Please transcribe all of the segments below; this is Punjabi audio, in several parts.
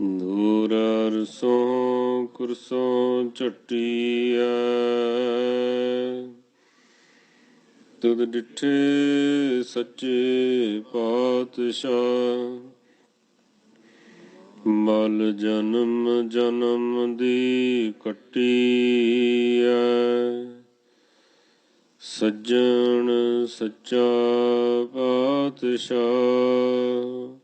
ਦੂਰ ਅਰਸੋਂ ਕੁਰਸੋਂ ਚਟੀਐ ਤੁਧ ਡਿਠੇ ਸੱਚੇ ਪਾਤਸ਼ਾਹ, ਮਲ ਜਨਮ ਜਨਮ ਦੀ ਕੱਟੀਐ। ਸੱਜਣ ਸੱਚਾ ਪਾਤਸ਼ਾਹ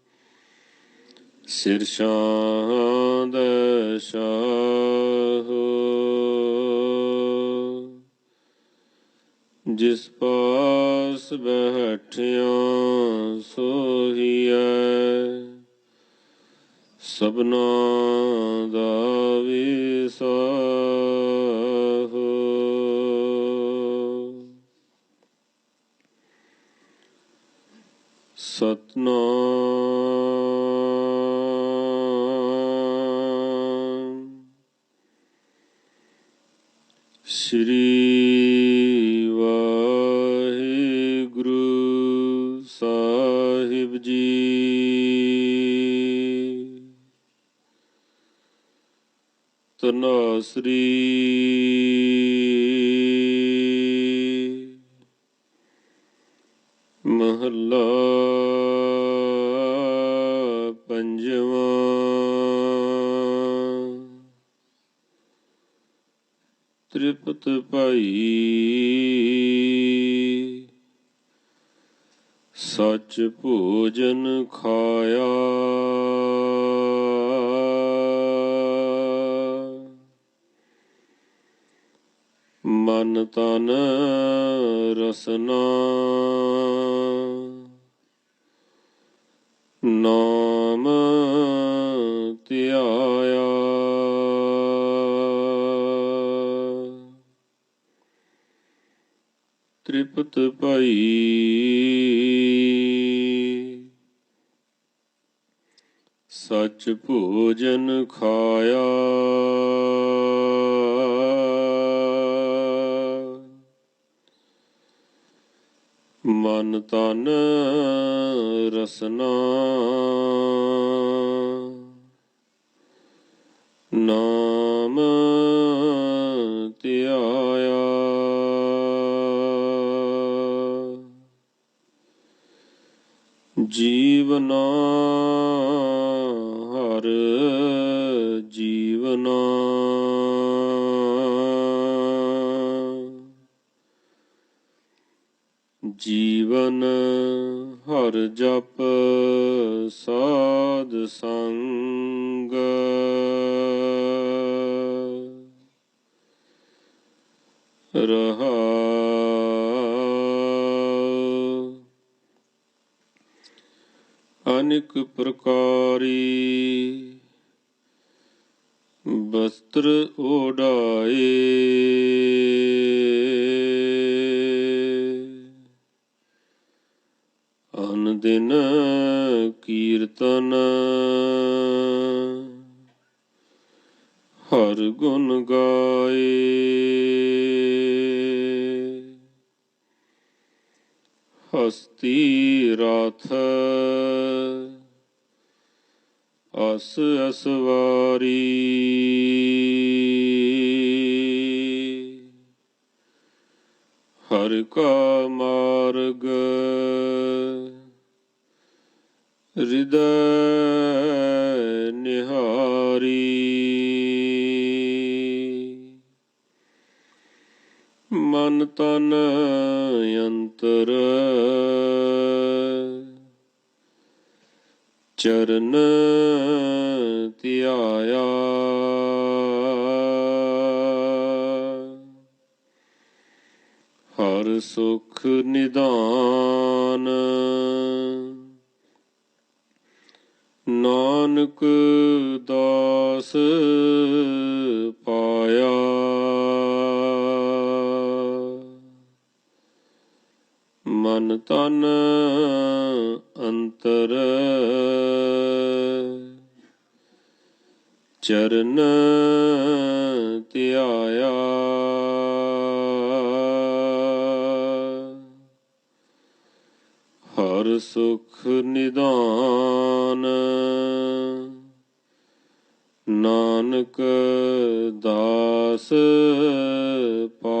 ਸਿਰ ਸ਼ਾਂਦ ਸ਼ਾਹ ਜਿਸ ਪਾਸ ਬੈਠਿਆ ਸੋਹੀਐ ਸਭਨਾ ਦਾ ਵਿਸਾਹ ਸਤਨਾਮ ਸ੍ਰੀ ਵਾਹਿਗੁਰੂ ਸਾਹਿਬ ਜੀ। ਤਨਾਸਰੀ ਮਹੱਲਾ ਤ੍ਰਿਪਤ ਭਾਈ। ਸੱਚ ਭੋਜਨ ਖਾਇਆ। ਮਨ ਤਨ ਰਸਨਾ। ਨਾਮ ਧਿਆਇਆ। ਤ੍ਰਿਪਤ ਭਾਈ। ਸੱਚ ਭੋਜਨ ਖਾਇਆ। ਮਨ ਤਨ ਰਸਨਾ। ਜੀਵਨਾ ਹਰ ਜੀਵਨਾ। ਜੀਵਨ ਹਰ ਜਪ ਸਾਧ ਸੰਗ। ਰਹਾ ਅਨੇਕ ਪ੍ਰਕਾਰੀ। ਬਸਤਰ ਓਢਾਏ ਅਨ ਦਿਨ ਕੀਰਤਨ। ਹਰ ਗੁਣ ਗਾਏ। ਹਸਤੀ ਰਥ ਅਸ ਅਸਵਾਰੀ। ਹਰ ਕਾ ਮਾਰਗ। ਹਿਰਦੈ ਨਿਹਾਰੀ। ਮਨ ਤਨ ਅੰਤਰ। ਚਰਨ ਧਿਆਇਆ। ਹਰ ਸੁਖ ਨਿਦਾਨ। ਨਾਨਕ ਦਾਸ ਅੰਤਰ ਚਰਨ ਧਿਆਇਆ। ਹਰ ਸੁਖ ਨਿਦਾਨ ਨਾਨਕ ਦਾਸ ਪਾ